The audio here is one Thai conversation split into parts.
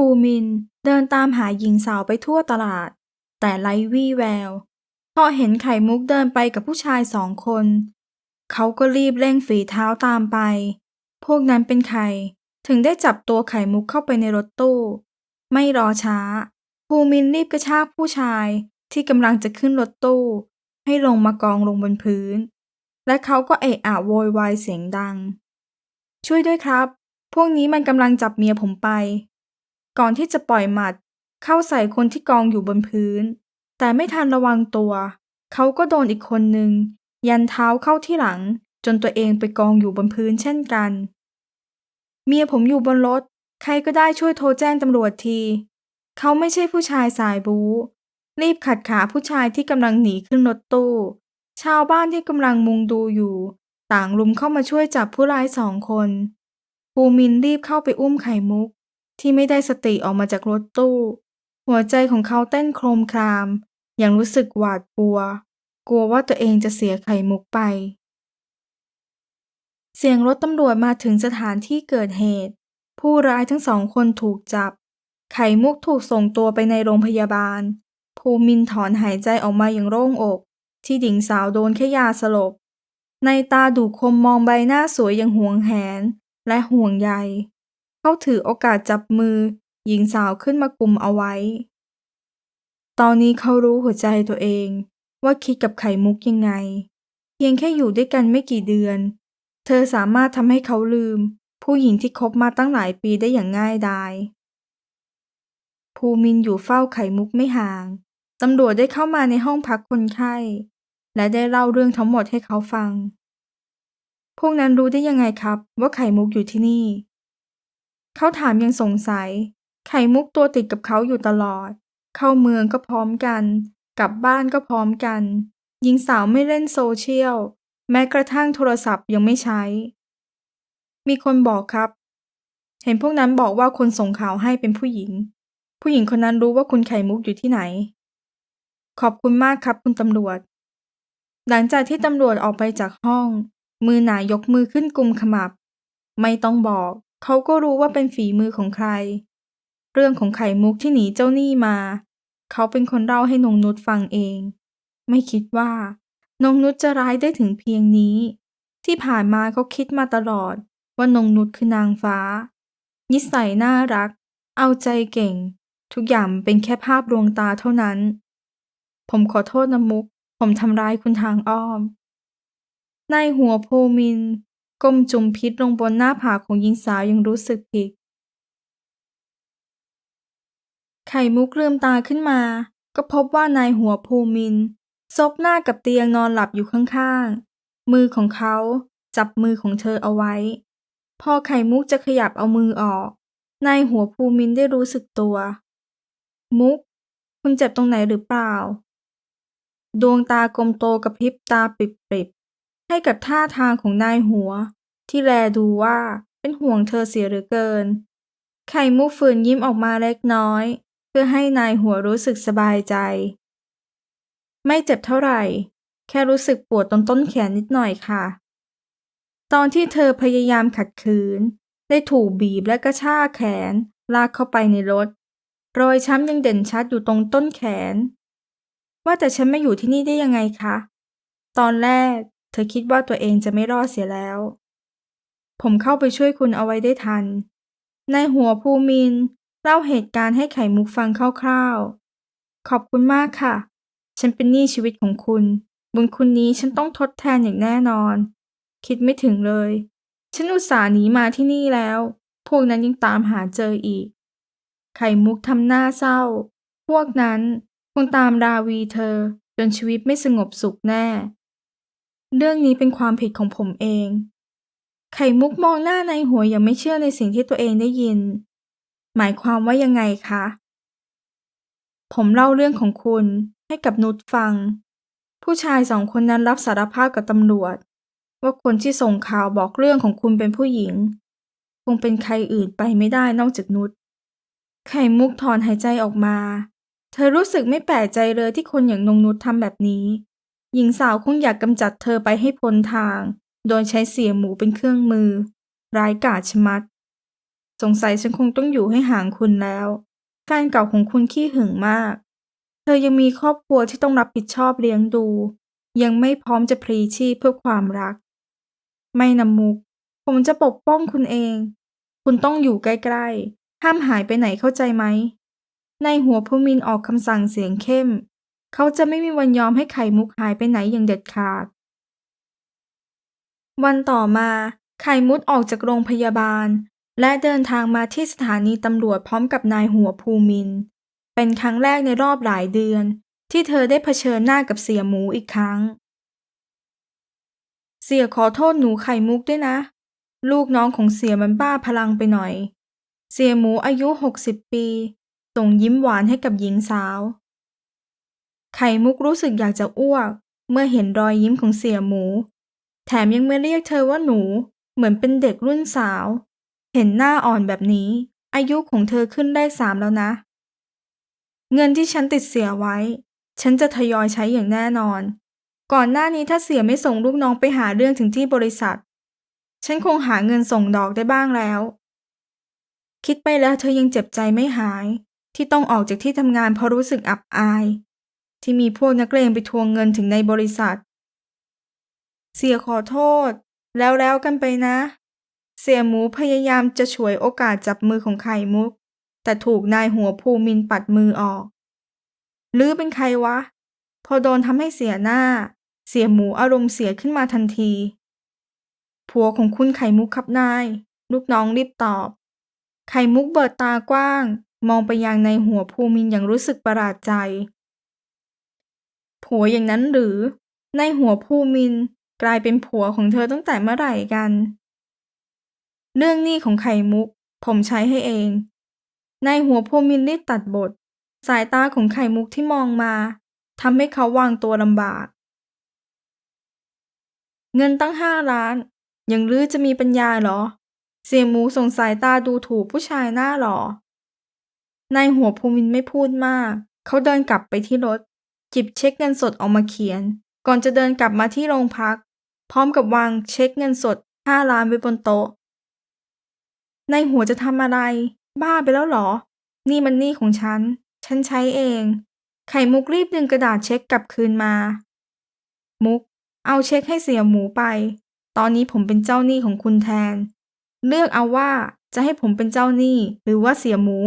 ภูมินเดินตามหาหญิงสาวไปทั่วตลาด แต่ไร้วี่แวว พอเห็นไข่มุกเดินไปกับผู้ชายสองคน เขาก็รีบเร่งฝีเท้าตามไป พวกนั้นเป็นใคร ถึงได้จับตัวไข่มุกเข้าไปในรถตู้ ไม่รอช้า ภูมินรีบกระชากผู้ชายที่กำลังจะขึ้นรถตู้ ให้ลงมากองลงบนพื้น และเขาก็เอะอะโวยวายเสียงดัง ช่วยด้วยครับ พวกนี้มันกำลังจับเมียผมไป ก่อนที่จะปล่อยหมัด เข้าใส่คนที่กองอยู่บนพื้น แต่ไม่ทันระวังตัว เขาก็โดนอีกคนหนึ่งยันเท้าเข้าที่หลัง จนตัวเองไปกองอยู่บนพื้นเช่นกัน เมียผมอยู่บนรถ ใครก็ได้ช่วยโทรแจ้งตำรวจที เขาไม่ใช่ผู้ชายสายบู๊รีบขัดขาผู้ชายที่กำลังหนีขึ้นรถตู้ ชาวบ้านที่กำลังมุงดูอยู่ ต่างลุมเข้ามาช่วยจับผู้ร้ายสองคน ปูมินรีบเข้าไปอุ้มไข่มุก ที่ไม่ได้สติออกมาจากรถตู้ หัวใจของเขาเต้นโครมคราม อย่างรู้สึกหวาดกลัว กลัวว่าตัวเองจะเสียไข่มุกไป เสียงรถตำรวจมาถึงสถานที่เกิดเหตุ ผู้ร้ายทั้งสองคนถูกจับ ไข่มุกถูกส่งตัวไปในโรงพยาบาล ภูมินถอนหายใจออกมาอย่างโล่งอก ที่หญิงสาวโดนแค่ยาสลบ ในตาดูคมมองใบหน้าสวยอย่างห่วงแหนและห่วงใย เขาถือโอกาสจับมือ หญิงสาวขึ้นมากลุ่มเอาไว้ ตอนนี้เขารู้หัวใจตัวเองว่าคิดกับไข่มุกยังไง เพียงแค่อยู่ด้วยกันไม่กี่เดือน เธอสามารถทำให้เขาลืม ผู้หญิงที่คบมาตั้งหลายปีได้อย่างง่ายดาย ภูมินอยู่เฝ้าไข่มุกไม่ห่าง ตำรวจได้เข้ามาในห้องพักคนไข้ และได้เล่าเรื่องทั้งหมดให้เขาฟัง พวกนั้นรู้ได้ยังไงครับว่าไข่มุกอยู่ที่นี่ เขาถามยังสงสัย ไข่มุกตัวติดกับเขาอยู่ตลอด เข้าเมืองก็พร้อมกัน กลับบ้านก็พร้อมกัน หญิงสาวไม่เล่นโซเชียล แม้กระทั่งโทรศัพท์ยังไม่ใช้ มีคนบอกครับ เห็นพวกนั้นบอกว่าคนส่งข่าวให้เป็นผู้หญิง ผู้หญิงคนนั้นรู้ว่าคุณไข่มุกอยู่ที่ไหน ขอบคุณมากครับคุณตำรวจ หลังจากที่ตำรวจออกไปจากห้อง มือหนายกมือขึ้นกุมขมับ ไม่ต้องบอก เขาก็รู้ว่าเป็นฝีมือของใคร เรื่องของไข่มุกที่หนีเจ้าหนี้มา เขาเป็นคนเล่าให้นงนุชฟังเอง ไม่คิดว่านงนุชจะร้ายได้ถึงเพียงนี้ ที่ผ่านมาเขาคิดมาตลอดว่านงนุชคือนางฟ้า นิสัยน่ารัก เอาใจเก่ง ทุกอย่างเป็นแค่ภาพลวงตาเท่านั้น ผมขอโทษนะมุก ผมทำร้ายคุณทางอ้อมในหัวโพมิน ก้มจุ่มพิษลงบนหน้าผากของหญิงสาวยังรู้สึกผิด ไข่มุกลืมตาขึ้นมา ก็พบว่านายหัวภูมิน ซบหน้ากับเตียงนอนหลับอยู่ข้างๆ มือของเขาจับมือของเธอเอาไว้ พอไข่มุกจะขยับเอามือออก นายหัวภูมินได้รู้สึกตัว มุก คุณเจ็บตรงไหนหรือเปล่า ดวงตากลมโตกระพริบตาปริบ ให้กับท่าทางของนายหัว ที่แลดูว่าเป็นห่วงเธอเสียเหลือเกิน ไข่มุกฝืนยิ้มออกมาเล็กน้อย เพื่อให้นายหัวรู้สึกสบายใจ ไม่เจ็บเท่าไหร่ แค่รู้สึกปวดตรงต้นแขนนิดหน่อยค่ะ ตอนที่เธอพยายามขัดขืน ได้ถูกบีบและกระชากแขน ลากเข้าไปในรถ รอยช้ำยังเด่นชัดอยู่ตรงต้นแขน ว่าแต่ฉันมาอยู่ที่นี่ได้ยังไงคะ ตอนแรก ธอคิดว่าตัวเองจะไม่รอดเสียแล้ว ผมเข้าไปช่วยคุณเอาไว้ได้ทันในหัวภูมินเล่าเหตุการณ์ให้ไข่มุกฟังคร่าวๆ ขอบคุณมากค่ะ ฉันเป็นหนี้ชีวิตของคุณ บุญคุณนี้ฉันต้องทดแทนอย่างแน่นอน คิดไม่ถึงเลย ฉันอุตส่าห์หนีมาที่นี่แล้ว พวกนั้นยังตามหาเจออีก ไข่มุกทำหน้าเศร้า พวกนั้นคงตามราวีเธอ จนชีวิตไม่สงบสุขแน่ เรื่องนี้เป็นความผิดของผมเอง ไข่มุกมองหน้าในหัวย่างไม่เชื่อในสิ่งที่ตัวเองได้ยิน หมายความว่ายังไงคะ ผมเล่าเรื่องของคุณให้กับนุชฟัง ผู้ชายสองคนนั้นรับสารภาพกับตำรวจ ว่าคนที่ส่งข่าวบอกเรื่องของคุณเป็นผู้หญิง คงเป็นใครอื่นไปไม่ได้นอกจากนุชไข่มุกถอนหายใจออกมา เธอรู้สึกไม่แปลกใจเลยที่คนอย่างนงนุชทำแบบนี้ หญิงสาวคงอยากกำจัดเธอไปให้พ้นทาง โดยใช้เสียหมูเป็นเครื่องมือ ร้ายกาจชะมัด สงสัยฉันคงต้องอยู่ให้ห่างคุณแล้วแฟนเก่าของคุณขี้หึงมาก เธอยังมีครอบครัวที่ต้องรับผิดชอบเลี้ยงดู ยังไม่พร้อมจะพลีชีพเพื่อความรัก ไม่นำมุก ผมจะปกป้องคุณเอง คุณต้องอยู่ใกล้ๆ ห้ามหายไปไหนเข้าใจไหม ในหัวภูมินออกคำสั่งเสียงเข้ม เขาจะไม่มีวันยอมให้ไข่มุกหายไปไหนอย่างเด็ดขาด วันต่อมาไข่มุดออกจากโรงพยาบาล และเดินทางมาที่สถานีตำรวจพร้อมกับนายหัวภูมิน เป็นครั้งแรกในรอบหลายเดือน ที่เธอได้เผชิญหน้ากับเสียหมูอีกครั้ง เสียขอโทษหนูไข่มุกด้วยนะ ลูกน้องของเสียมันบ้าพลังไปหน่อย เสียหมูอายุหกสิบปี ส่งยิ้มหวานให้กับหญิงสาว ไข่มุกรู้สึกอยากจะอ้วก เมื่อเห็นรอยยิ้มของเสี่ยหมู แถมยังไม่เรียกเธอว่าหนู เหมือนเป็นเด็กรุ่นสาว เห็นหน้าอ่อนแบบนี้ อายุของเธอขึ้นได้สามแล้วนะ เงินที่ฉันติดเสียไว้ ฉันจะทยอยใช้อย่างแน่นอน ก่อนหน้านี้ถ้าเสียไม่ส่งลูกน้องไปหาเรื่องถึงที่บริษัท ฉันคงหาเงินส่งดอกได้บ้างแล้ว คิดไปแล้วเธอยังเจ็บใจไม่หาย ที่ต้องออกจากที่ทำงานเพราะรู้สึกอับอาย ที่มีพวกนักเลงไปทวงเงินถึงในบริษัท เสียขอโทษ แล้วแล้วกันไปนะ เสียหมูพยายามจะฉวยโอกาสจับมือของไข่มุก แต่ถูกนายหัวภูมินปัดมือออกหรือเป็นใครวะ พอโดนทำให้เสียหน้า เสียหมูอารมณ์เสียขึ้นมาทันที ผัวของคุณไข่มุกครับนาย ลูกน้องรีบตอบ ไข่มุกเบิดตากว้าง มองไปยังในหัวภูมินอย่างรู้สึกประหลาดใจ ผัวอย่างนั้นหรือ ในหัวภูมินกลายเป็นผัวของเธอตั้งแต่เมื่อไหร่กัน เรื่องหนี้ของไข่มุก ผมใช้ให้เอง ในหัวภูมินรีบตัดบท สายตาของไข่มุกที่มองมาทำให้เขาวางตัวลำบาก เงินตั้งห้าล้าน ยังลือจะมีปัญญาเหรอ เสียหมูส่งสายตาดูถูกผู้ชายหน้าหล่อนายหัวภูมินไม่พูดมาก เขาเดินกลับไปที่รถ จิบเช็คเงินสดออกมาเขียน ก่อนจะเดินกลับมาที่โรงพัก พร้อมกับวางเช็คเงินสดห้าล้านไว้บนโต๊ะ ในหัวจะทำอะไร บ้าไปแล้วเหรอ นี่มันหนี้ของฉัน ฉันใช้เอง ไข่มุกรีบดึงกระดาษเช็คกลับคืนมา มุก เอาเช็คให้เสียหมูไป ตอนนี้ผมเป็นเจ้าหนี้ของคุณแทน เลือกเอาว่าจะให้ผมเป็นเจ้าหนี้หรือว่าเสียหมู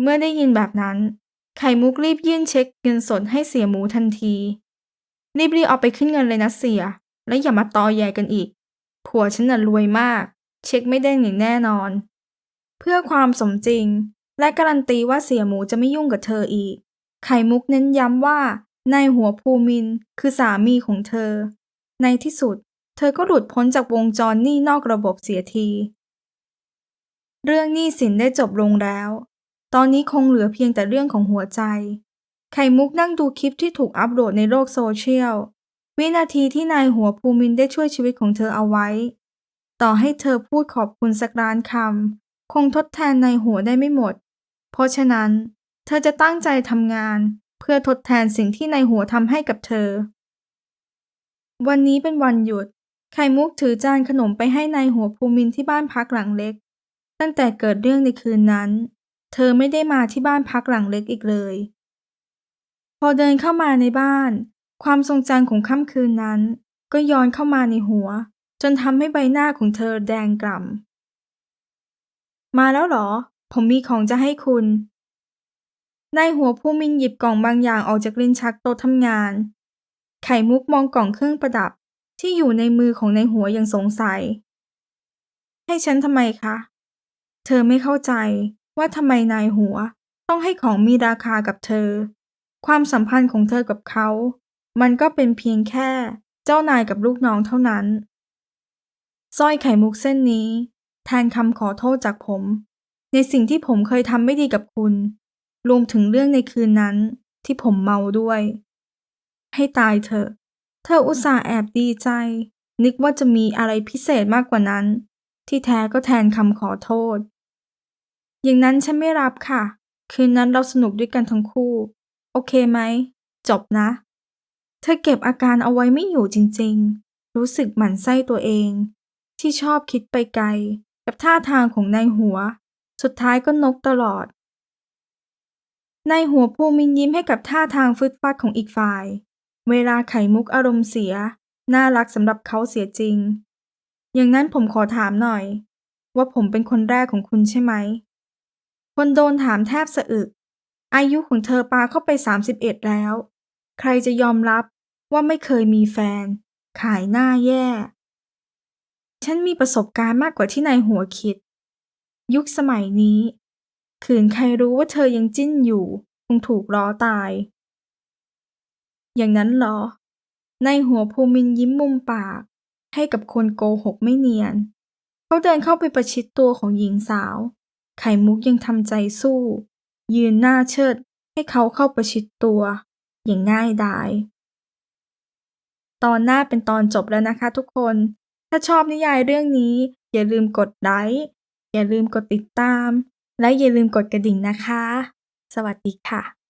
เมื่อได้ยินแบบนั้น ไข่มุกรีบยื่นเช็คเงินสดให้เสียหมูทันที รีบรีบเอาไปขึ้นเงินเลยนะเสีย แล้วอย่ามาตอแยกันอีก ผัวฉันน่ะรวยมาก เช็คไม่ได้อย่างแน่นอน เพื่อความสมจริง และการันตีว่าเสียหมูจะไม่ยุ่งกับเธออีก ไข่มุกเน้นย้ำว่านายหัวภูมินคือสามีของเธอ ในที่สุด เธอก็หลุดพ้นจากวงจรหนี้นอกระบบเสียที เรื่องหนี้สินได้จบลงแล้ว ตอนนี้คงเหลือเพียงแต่เรื่องของหัวใจ ไข่มุกนั่งดูคลิปที่ถูกอัปโหลดในโลกโซเชียล วินาทีที่นายหัวภูมินได้ช่วยชีวิตของเธอเอาไว้ ต่อให้เธอพูดขอบคุณสักล้านคำ คงทดแทนนายหัวได้ไม่หมด เพราะฉะนั้น เธอจะตั้งใจทำงาน เพื่อทดแทนสิ่งที่นายหัวทำให้กับเธอ วันนี้เป็นวันหยุด ไข่มุกถือจานขนมไปให้นายหัวภูมินที่บ้านพักหลังเล็ก ตั้งแต่เกิดเรื่องในคืนนั้น เธอไม่ได้มาที่บ้านพักหลังเล็กอีกเลย พอเดินเข้ามาในบ้าน ความทรงจำของค่ำคืนนั้น ก็ย้อนเข้ามาในหัว จนทำให้ใบหน้าของเธอแดงกล่ำ มาแล้วเหรอ ผมมีของจะให้คุณนายหัวภูมินหยิบกล่องบางอย่างออกจากลิ้นชักโต๊ะทำงาน ไข่มุกมองกล่องเครื่องประดับที่อยู่ในมือของนายหัวอย่างสงสัย ให้ฉันทำไมคะ เธอไม่เข้าใจ ว่าทำไมนายหัวต้องให้ของมีราคากับเธอ ความสัมพันธ์ของเธอกับเขา มันก็เป็นเพียงแค่เจ้านายกับลูกน้องเท่านั้นสร้อยไข่มุกเส้นนี้ แทนคำขอโทษจากผม ในสิ่งที่ผมเคยทำไม่ดีกับคุณ รวมถึงเรื่องในคืนนั้นที่ผมเมาด้วย ให้ตายเถอะ เธออุตส่าห์แอบดีใจ นึกว่าจะมีอะไรพิเศษมากกว่านั้น ที่แท้ก็แทนคำขอโทษ อย่างนั้นฉันไม่รับค่ะ คืนนั้นเราสนุกด้วยกันทั้งคู่ โอเคไหม จบนะ เธอเก็บอาการเอาไว้ไม่อยู่จริงๆ รู้สึกหมั่นไส้ตัวเอง ที่ชอบคิดไปไกล กับท่าทางของนายหัว สุดท้ายก็นกตลอด นายหัวภูมินยิ้มให้กับท่าทางฟึดฟัดของอีกฝ่าย เวลาไข่มุกอารมณ์เสีย น่ารักสำหรับเขาเสียจริง อย่างนั้นผมขอถามหน่อย ว่าผมเป็นคนแรกของคุณใช่ไหม คนโดนถามแทบสะอึก อายุของเธอปาเข้าไป 31 แล้ว ใครจะยอมรับว่าไม่เคยมีแฟน ขายหน้าแย่ ฉันมีประสบการณ์มากกว่าที่นายหัวคิด ยุคสมัยนี้ ขืนใครรู้ว่าเธอยังจิ้นอยู่ คงถูกล้อตาย อย่างนั้นเหรอ ในหัวภูมินยิ้มมุมปาก ให้กับคนโกหกไม่เนียน เขาเดินเข้าไปประชิดตัวของหญิงสาว ไข่มุกยังทำใจสู้ ยืนหน้าเชิดให้เขาเข้าประชิดตัว อย่างง่ายดาย ตอนหน้าเป็นตอนจบแล้วนะคะทุกคน ถ้าชอบนิยายเรื่องนี้ อย่าลืมกดไลค์อย่าลืมกดติดตาม และอย่าลืมกดกระดิ่งนะคะ สวัสดีค่ะ